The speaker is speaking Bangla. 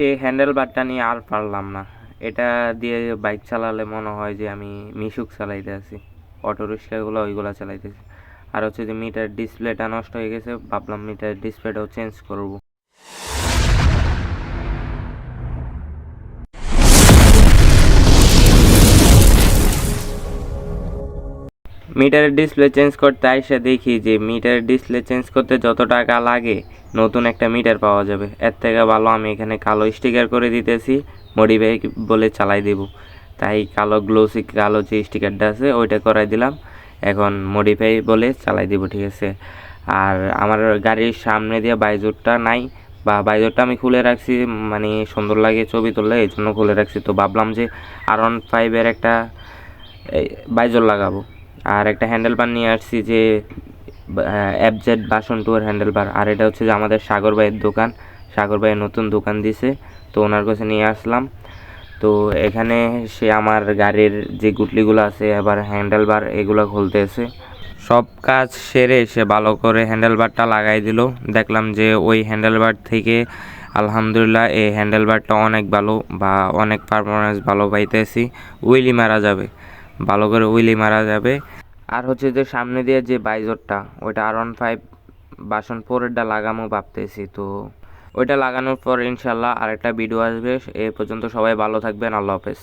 এই হ্যান্ডেল বারটা নিয়ে আর পারলাম না। এটা দিয়ে বাইক চালালে মনে হয় যে আমি মিশুক চালাইতে আছি। অটো রিক্সাগুলো ওইগুলো চালাইতেছি। আর হচ্ছে যে মিটার ডিসপ্লেটা নষ্ট হয়ে গেছে, ভাবলাম মিটার ডিসপ্লেটাও চেঞ্জ করব। মিটারের ডিসপ্লে চেঞ্জ করতে আইসা দেখি যে মিটারের ডিসপ্লে চেঞ্জ করতে যত টাকা লাগে, নতুন একটা মিটার পাওয়া যাবে। এর থেকে ভালো আমি এখানে কালো স্টিকার করে দিতেছি মডিফাই বলে চালাই দেব। তাই কালো গ্লোসি কালো যে স্টিকারটা আছে, ওইটা করাই দিলাম। এখন মডিফাই বলে চালাই দেব, ঠিক আছে? আর আমার গাড়ির সামনে দিয়ে বাইজোরটা নাই, বা বাইজোরটা আমি খুলে রাখছি মানে সুন্দর লাগে ছবি তুললে, এই জন্য খুলে রাখছি। তো ভাবলাম যে আর ওয়ান ফাইভের একটা বাইজোর লাগাবো। আর একটা হ্যান্ডেল বার নিয়ে আসছি যে অ্যাপজেড বাসন টুয়ার হ্যান্ডেল বার আর এটা হচ্ছে যে আমাদের সাগর ভাইয়ের দোকান। সাগর ভাইয়ের নতুন দোকান দিছে, তো ওনার কাছে নিয়ে আসলাম। তো এখানে সে আমার গাড়ির যে গুটলিগুলো আছে আবার হ্যান্ডেল বার এগুলো খুলতেছে। সব কাজ সেরে সে ভালো করে হ্যান্ডেল বারটা লাগাই দিল। দেখলাম যে ওই হ্যান্ডেল বার থেকে আলহামদুলিল্লাহ এই হ্যান্ডেল বারটা অনেক ভালো বা অনেক পারফরমেন্স ভালো পাইতেছি। উইলি মারা যাবে। ভালো করে উইলি মারা যাবে। আর হচ্ছে যে সামনে দিয়ে যে বাইজরটা, ওইটা আর ওয়ান ফাইভ বাসন ফোরেরটা লাগামো ভাবতেছি তো। ওইটা লাগানোর পর ইনশাল্লাহ আরেকটা ভিডিও আসবে। এ পর্যন্ত সবাই ভালো থাকবেন। আল্লাহ হাফেজ।